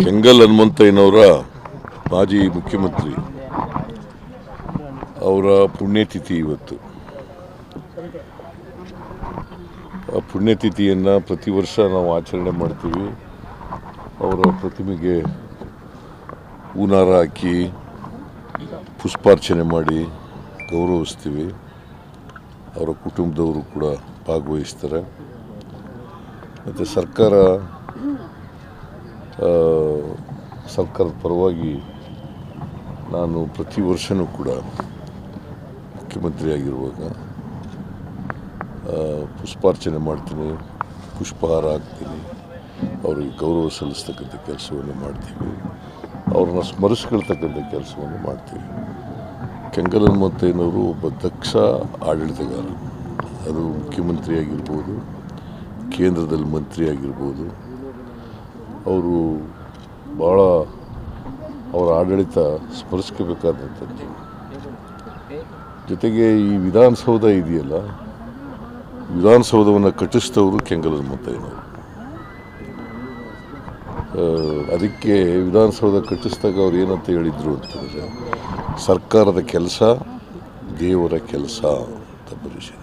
ಕೆಂಗಲ್ ಹನುಮಂತಯ್ಯನವರ ಮಾಜಿ ಮುಖ್ಯಮಂತ್ರಿ ಅವರ ಪುಣ್ಯತಿಥಿ ಇವತ್ತು. ಆ ಪುಣ್ಯತಿಥಿಯನ್ನು ಪ್ರತಿ ವರ್ಷ ನಾವು ಆಚರಣೆ ಮಾಡ್ತೀವಿ. ಅವರ ಪ್ರತಿಮೆಗೆ ಹೂನಾರ ಹಾಕಿ ಪುಷ್ಪಾರ್ಚನೆ ಮಾಡಿ ಗೌರವಿಸ್ತೀವಿ. ಅವರ ಕುಟುಂಬದವರು ಕೂಡ ಭಾಗವಹಿಸ್ತಾರೆ. ಮತ್ತು ಸರ್ಕಾರ ಸರ್ಕಾರದ ಪರವಾಗಿ ನಾನು ಪ್ರತಿ ವರ್ಷವೂ ಕೂಡ ಮುಖ್ಯಮಂತ್ರಿಯಾಗಿರುವಾಗ ಪುಷ್ಪಾರ್ಚನೆ ಮಾಡ್ತೀನಿ, ಪುಷ್ಪಹಾರ ಹಾಕ್ತೀನಿ, ಅವರಿಗೆ ಗೌರವ ಸಲ್ಲಿಸ್ತಕ್ಕಂಥ ಕೆಲಸವನ್ನು ಮಾಡ್ತೀವಿ. ಅವ್ರನ್ನ ಸ್ಮರಿಸ್ಕೊಳ್ತಕ್ಕಂಥ ಕೆಲಸವನ್ನು ಮಾಡ್ತೀವಿ. ಕೆಂಗಲ್ ಹನುಮಂತಯ್ಯನವರು ಒಬ್ಬ ದಕ್ಷ ಆಡಳಿತಗಾರ. ಅದು ಮುಖ್ಯಮಂತ್ರಿ ಆಗಿರ್ಬೋದು ಕೇಂದ್ರದಲ್ಲಿ ಮಂತ್ರಿ ಆಗಿರ್ಬೋದು ಅವರು ಭಾಳ ಅವರ ಆಡಳಿತ ಸ್ಮರಿಸ್ಕೋಬೇಕಾದಂಥದ್ದು ಜೊತೆಗೆ ಈ ವಿಧಾನಸೌಧ ಇದೆಯಲ್ಲ ವಿಧಾನಸೌಧವನ್ನು ಕಟ್ಟಿಸಿದವರು ಕೆಂಗಲ್ ಹನುಮಂತಯ್ಯನವರು ಆ, ಅದಕ್ಕೆ ವಿಧಾನಸೌಧ ಕಟ್ಟಿಸಿದಾಗ ಅವ್ರು ಏನಂತ ಹೇಳಿದರು ಅಂತಂದರೆ ಸರ್ಕಾರದ ಕೆಲಸ ದೇವರ ಕೆಲಸ ಅಂತ ಬರೀಸಿ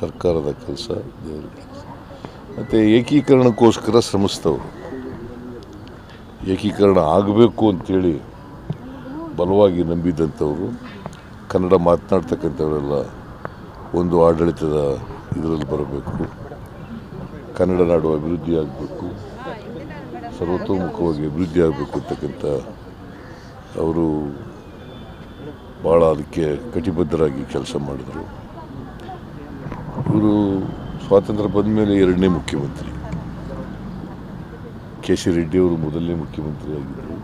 ಸರ್ಕಾರದ ಕೆಲಸ ದೇವರ ಕೆಲಸ. ಮತ್ತು ಏಕೀಕರಣಕ್ಕೋಸ್ಕರ ಶ್ರಮಿಸ್ತವರು ಏಕೀಕರಣ ಆಗಬೇಕು ಅಂಥೇಳಿ ಬಲವಾಗಿ ನಂಬಿದ್ದಂಥವರು ಕನ್ನಡ ಮಾತನಾಡ್ತಕ್ಕಂಥವರೆಲ್ಲ ಒಂದು ಆಡಳಿತದ ಇದರಲ್ಲಿ ಬರಬೇಕು. ಕನ್ನಡ ನಾಡು ಅಭಿವೃದ್ಧಿ ಆಗಬೇಕು. ಸರ್ವತೋಮುಖವಾಗಿ ಅಭಿವೃದ್ಧಿ ಆಗಬೇಕು ಅಂತಕ್ಕಂಥ ಅವರು ಭಾಳ ಅದಕ್ಕೆ ಕಟಿಬದ್ಧರಾಗಿ ಕೆಲಸ ಮಾಡಿದರು. ಇವರು ಸ್ವಾತಂತ್ರ್ಯ ಬಂದ ಮೇಲೆ ಎರಡನೇ ಮುಖ್ಯಮಂತ್ರಿ. ಕೆ ಸಿ ರೆಡ್ಡಿಯವರು ಮೊದಲನೇ ಮುಖ್ಯಮಂತ್ರಿಯಾಗಿದ್ದರು.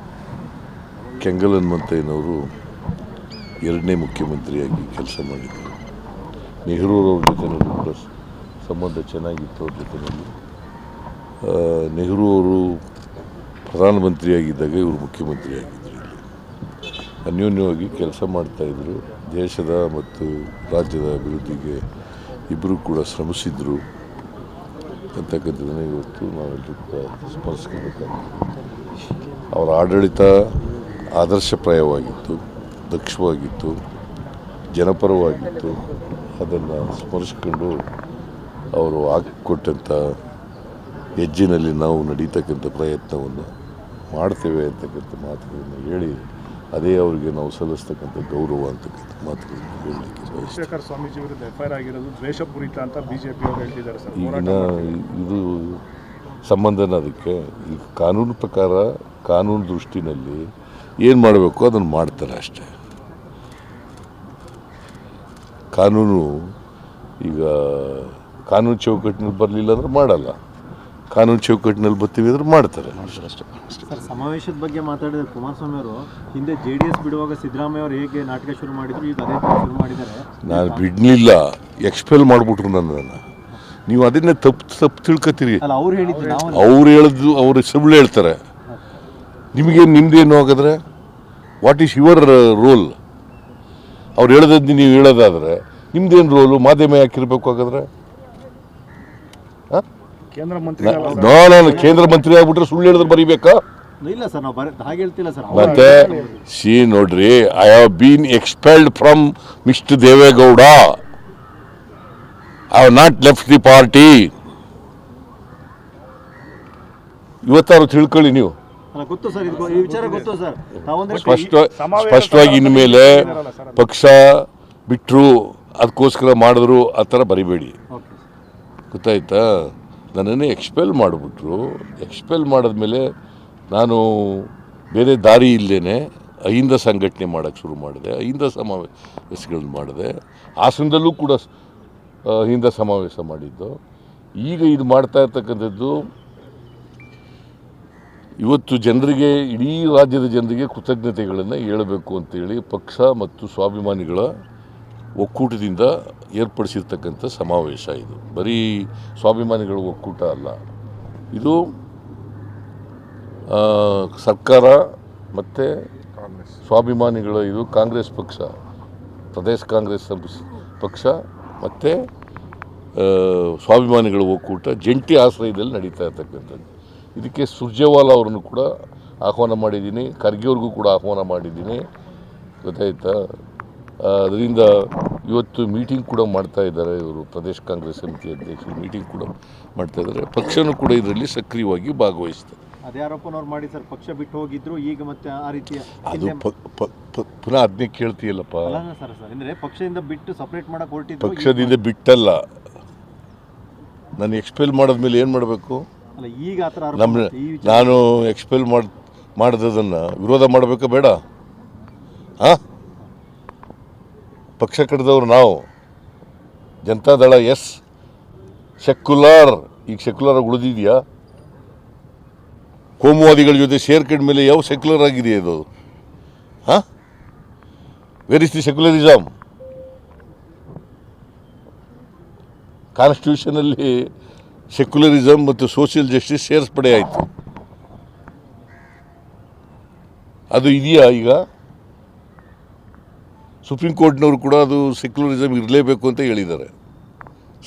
ಕೆಂಗಲ್ ಹನುಮಂತಯ್ಯನವರು ಎರಡನೇ ಮುಖ್ಯಮಂತ್ರಿಯಾಗಿ ಕೆಲಸ ಮಾಡಿದರು ನೆಹರೂರವ್ರ ಜೊತೆನಲ್ಲೂ ಕೂಡ ಸಂಬಂಧ ಚೆನ್ನಾಗಿತ್ತು ಅವ್ರ ಜೊತೆಯಲ್ಲಿ ನೆಹರು ಅವರು ಪ್ರಧಾನಮಂತ್ರಿಯಾಗಿದ್ದಾಗ ಇವರು ಮುಖ್ಯಮಂತ್ರಿ ಆಗಿದ್ದರು ಇಲ್ಲಿ. ಅನ್ಯೋನ್ಯವಾಗಿ ಕೆಲಸ ಮಾಡ್ತಾಯಿದ್ರು ದೇಶದ ಮತ್ತು ರಾಜ್ಯದ ಅಭಿವೃದ್ಧಿಗೆ ಇಬ್ಬರೂ ಕೂಡ ಶ್ರಮಿಸಿದ್ರು. ಅಂತಕ್ಕಂಥದ್ದನ್ನು ಇವತ್ತು ನಾವೆಲ್ಲರೂ ಕೂಡ ಅವರ ಆಡಳಿತ ಆದರ್ಶಪ್ರಾಯವಾಗಿತ್ತು, ದಕ್ಷವಾಗಿತ್ತು, ಜನಪರವಾಗಿತ್ತು. ಅದನ್ನು ಸ್ಮರಿಸ್ಕೊಂಡು ಅವರು ಹಾಕಿಕೊಟ್ಟಂಥ ಹೆಜ್ಜಿನಲ್ಲಿ ನಾವು ನಡೀತಕ್ಕಂಥ ಪ್ರಯತ್ನವನ್ನು ಮಾಡ್ತೇವೆ ಅಂತಕ್ಕಂಥ ಮಾತುಗಳನ್ನು ಹೇಳಿ ಅದೇ ಅವರಿಗೆ ನಾವು ಸಲ್ಲಿಸ್ತಕ್ಕಂಥ ಗೌರವ ಅಂತಕ್ಕಂಥ ಮಾತುಗಳನ್ನು ಹೇಳಲಿಕ್ಕೆ ಬಯಸ್ತೀನಿ. ಶೇಖರ್ ಸ್ವಾಮೀಜಿ ವಿರುದ್ಧ ಎಫ್ಐಆರ್ ಆಗಿರೋದು ದ್ವೇಷಪೂರಿತ ಅಂತ ಬಿಜೆಪಿ ಅವರು ಹೇಳ್ತಿದ್ದಾರೆ ಸರ್. ಈಗಿನ ಇದು ಸಂಬಂಧನ ಅದಕ್ಕೆ. ಈಗ ಕಾನೂನು ಪ್ರಕಾರ ಕಾನೂನು ದೃಷ್ಟಿನಲ್ಲಿ ಏನು ಮಾಡಬೇಕು ಅದನ್ನು ಮಾಡ್ತಾರೆ ಅಷ್ಟೇ. ಕಾನೂನು ಈಗ ಕಾನೂನು ಚೌಕಟ್ಟಿನಲ್ಲಿ ಬರಲಿಲ್ಲ ಅಂದ್ರೆ ಮಾಡಲ್ಲ. ಕಾನೂನು ಚೌಕಟ್ಟಿನಲ್ಲಿ ಬರ್ತೀವಿ ಅಂದ್ರೆ ಮಾಡ್ತಾರೆ. ಅಷ್ಟೇ ಸರ್ ಸಮಾವೇಶದ ಬಗ್ಗೆ ಮಾತಾಡಿದ ಕುಮಾರಸ್ವಾಮಿ ಅವರು ಹಿಂದೆ ಜೆ ಡಿ ಎಸ್ ಬಿಡುವಾಗ ಸಿದ್ದರಾಮಯ್ಯ ಅವರು ಹೇಗೆ ನಾಟಕ ಶುರು ಮಾಡಿದ್ರು ಈಗ ಅದೇ ಶುರು ಮಾಡಿದ್ದಾರೆ. ನಾನು ಬಿಡ್ಲಿಲ್ಲ ಎಕ್ಸ್ಪೆಲ್ ಮಾಡ್ಬಿಟ್ರು ನನ್ನನ್ನು ನೀವು ಅದನ್ನೇ ತಪ್ಪು ತಪ್ಪು ತಿಳ್ಕೊತೀರಿ. ಅಲ್ಲ ಅವ್ರು ಹೇಳಿದ್ರು ಅವ್ರು ಹೇಳಿದ್ದು ಅವ್ರು ಸುಳ್ಳು ಹೇಳ್ತಾರೆ. ನಿಮಗೇನು ನಿಮ್ದೇನು ಹಾಗಾದ್ರೆ? ವಾಟ್ ಈಸ್ ಯುವರ್ ರೋಲ್ ಅವ್ರು ಹೇಳೋದದ್ದು ನೀವು ಹೇಳೋದಾದ್ರೆ ನಿಮ್ದೇನು ರೋಲು ಮಾಧ್ಯಮ ಯಾಕಿರಬೇಕು ಹಾಗಾದ್ರೆ? ಕೇಂದ್ರ ನಾನು ಕೇಂದ್ರ ಮಂತ್ರಿ ಆಗ್ಬಿಟ್ರೆ ಸುಳ್ಳು ಹೇಳಿದ್ರೆ ಬರೀಬೇಕಾ? ಇಲ್ಲ ಸರ್ ನಾವು ಬರ ಹಾಗೆ ಹೇಳ್ತಿಲ್ಲ ಸರ್. ಮತ್ತೆ ಸಿ ನೋಡ್ರಿ I have been expelled from Mr Deve Gowda. I have not left the party ಇವತ್ತಾರು ತಿಳ್ಕೊಳ್ಳಿ ನೀವು. ಅಲ್ಲ ಗೊತ್ತು ಸರ್ ಇದು ವಿಚಾರ ಗೊತ್ತು ಸರ್. ತಾವೊಂದ್ರೆ ಸ್ಪಷ್ಟ ಸ್ಪಷ್ಟವಾಗಿ ಇನ್ಮೇಲೆ. ಪಕ್ಷ ಬಿಟ್ಟರು ಅದಕ್ಕೋಸ್ಕರ ಮಾಡಿದ್ರು ಆ ಥರ ಬರಿಬೇಡಿ. ಓಕೆ ಗೊತ್ತಾಯ್ತಾ? ನನ್ನನ್ನು ಎಕ್ಸ್ಪೆಲ್ ಮಾಡಿಬಿಟ್ರು. ಎಕ್ಸ್ಪೆಲ್ ಮಾಡಿದ್ಮೇಲೆ ನಾನು ಬೇರೆ ದಾರಿ ಇಲ್ಲೇ ಅಹಿಂದ ಸಂಘಟನೆ ಮಾಡೋಕ್ಕೆ ಶುರು ಮಾಡಿದೆ. ಅಹಿಂದ ಸಮಾವೇಶಗಳನ್ನ ಮಾಡಿದೆ. ಹಾಸನದಲ್ಲೂ ಕೂಡ ಅಹಿಂದ ಸಮಾವೇಶ ಮಾಡಿದ್ದು. ಈಗ ಇದು ಮಾಡ್ತಾ ಇರ್ತಕ್ಕಂಥದ್ದು ಇವತ್ತು ಜನರಿಗೆ, ಇಡೀ ರಾಜ್ಯದ ಜನರಿಗೆ ಕೃತಜ್ಞತೆಗಳನ್ನು ಹೇಳಬೇಕು ಅಂತೇಳಿ ಪಕ್ಷ ಮತ್ತು ಸ್ವಾಭಿಮಾನಿಗಳ ಒಕ್ಕೂಟದಿಂದ ಏರ್ಪಡಿಸಿರ್ತಕ್ಕಂಥ ಸಮಾವೇಶ ಇದು. ಬರೀ ಸ್ವಾಭಿಮಾನಿಗಳ ಒಕ್ಕೂಟ ಅಲ್ಲ. ಇದು ಸರ್ಕಾರ ಮತ್ತು ಸ್ವಾಭಿಮಾನಿಗಳ, ಇದು ಕಾಂಗ್ರೆಸ್ ಪಕ್ಷ, ಪ್ರದೇಶ ಕಾಂಗ್ರೆಸ್ ಪಕ್ಷ ಮತ್ತು ಸ್ವಾಭಿಮಾನಿಗಳ ಒಕ್ಕೂಟ ಜಂಟಿ ಆಶ್ರಯದಲ್ಲಿ ನಡೀತಾ ಇರ್ತಕ್ಕಂಥದ್ದು. ಇದಕ್ಕೆ ಸುರ್ಜೇವಾಲಾ ಅವರನ್ನು ಕೂಡ ಆಹ್ವಾನ ಮಾಡಿದ್ದೀನಿ, ಖರ್ಗೆ ಅವ್ರಿಗೂ ಕೂಡ ಆಹ್ವಾನ ಮಾಡಿದ್ದೀನಿ. ಗೊತ್ತಾಯ್ತಾ? ಅದರಿಂದ ಇವತ್ತು ಮೀಟಿಂಗ್ ಕೂಡ ಮಾಡ್ತಾ ಇದ್ದಾರೆ ಇವರು ಪ್ರದೇಶ ಕಾಂಗ್ರೆಸ್ ಸಮಿತಿ ಅಧ್ಯಕ್ಷರು. ಮೀಟಿಂಗ್ ಕೂಡ ಮಾಡ್ತಾ ಇದ್ದಾರೆ. ಪಕ್ಷನೂ ಕೂಡ ಇದರಲ್ಲಿ ಸಕ್ರಿಯವಾಗಿ ಭಾಗವಹಿಸ್ತದೆ ಅದೇ ಆರೋಪನವ್ರು ಮಾಡಿ ಸರ್ ಪಕ್ಷ ಬಿಟ್ಟು ಹೋಗಿದ್ರು ಈಗ ಮತ್ತೆ ಆ ರೀತಿಯ ಅದು ಪುನಃ ಅದನ್ನೇ ಕೇಳ್ತೀಯಲ್ಲಪ್ಪ. ಸರ್ ಸರ್ ಅಂದ್ರೆ ಪಕ್ಷದಿಂದ ಬಿಟ್ಟು ಸಪ್ರೇಟ್ ಮಾಡಕ್ ಹೊರಟಿದ್ರು ಪಕ್ಷದಿಂದ ಬಿಟ್ಟಲ್ಲ. ನಾನು ಎಕ್ಸ್ಪೆಲ್ ಮಾಡಿದ್ಮೇಲೆ ಏನು ಮಾಡಬೇಕು? ಅಲ್ಲ ಈಗ ಆತರ ಆರೋಪ ನಮ್ಮ ಈ ವಿಚಾರ ನಾನು ಎಕ್ಸ್ಪೆಲ್ ಮಾಡಿ ಮಾಡಿದ್ದನ್ನು ವಿರೋಧ ಮಾಡಬೇಕಾ ಬೇಡ? ಹಾಂ? ಪಕ್ಷ ಕಟ್ಟಿದವರು ನಾವು. ಜನತಾದಳ ಎಸ್. ಸೆಕ್ಯುಲರ್, ಈಗ ಸೆಕ್ಯುಲರ್ ಆಗಿ ಉಳಿದಿದೆಯಾ? ಕೋಮುವಾದಿಗಳ ಜೊತೆ ಸೇರ್ಕೊಂಡ ಮೇಲೆ ಯಾವ ಸೆಕ್ಯುಲರ್ ಆಗಿದೆ ಇದು ಹಾಂ? ವೆರ್ ಇಸ್ ದಿ ಸೆಕ್ಯುಲರಿಸಮ್ ಕಾನ್ಸ್ಟಿಟ್ಯೂಷನಲ್ಲಿ ಸೆಕ್ಯುಲರಿಸಮ್ ಮತ್ತು ಸೋಷಿಯಲ್ ಜಸ್ಟಿಸ್ ಸೇರಿಸ್ಪಡೆ ಆಯಿತು ಅದು ಇದೆಯಾ ಈಗ? ಸುಪ್ರೀಂ ಕೋರ್ಟ್ನವರು ಕೂಡ ಅದು ಸೆಕ್ಯುಲರಿಸಮ್ ಇರಲೇಬೇಕು ಅಂತ ಹೇಳಿದ್ದಾರೆ.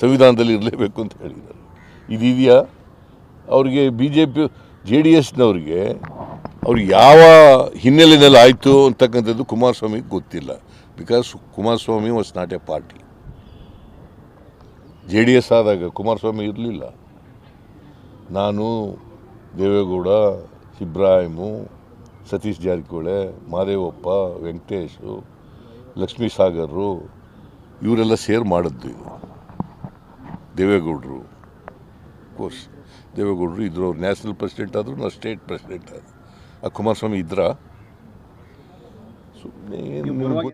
ಸಂವಿಧಾನದಲ್ಲಿ ಇರಲೇಬೇಕು ಅಂತ ಹೇಳಿದ್ದಾರೆ. ಇದಿದೆಯಾ? ಅವರಿಗೆ B J P J D ಎಸ್ನವ್ರಿಗೆ ಅವ್ರಿಗೆ ಯಾವ ಹಿನ್ನೆಲೆಯಲ್ಲಿ ಆಯಿತು ಅಂತಕ್ಕಂಥದ್ದು ಕುಮಾರಸ್ವಾಮಿಗೆ ಗೊತ್ತಿಲ್ಲ. Because Kumaraswamy was not a party J D S ಆದಾಗ ಕುಮಾರಸ್ವಾಮಿ ಇರಲಿಲ್ಲ. ನಾನು ದೇವೇಗೌಡ ಇಬ್ರಾಹಿಮು ಸತೀಶ್ ಜಾರಕಿಹೊಳಿ, ಮಾದೇವಪ್ಪ, ವೆಂಕಟೇಶು ಲಕ್ಷ್ಮೀ ಸಾಗರರು ಇವರೆಲ್ಲ ಸೇರ್ ಮಾಡಿದ್ದು ಇದು. ದೇವೇಗೌಡರು. ಕೋರ್ಸ್ ದೇವೇಗೌಡರು ಇದ್ರು, ಅವ್ರು ನ್ಯಾಷನಲ್ ಪ್ರೆಸಿಡೆಂಟ್ ಆದರು ನಾವು ಸ್ಟೇಟ್ ಪ್ರೆಸಿಡೆಂಟ್ ಆದರು. ಆ ಕುಮಾರಸ್ವಾಮಿ ಇದ್ರಾ? ಸುಮ್ಮನೆ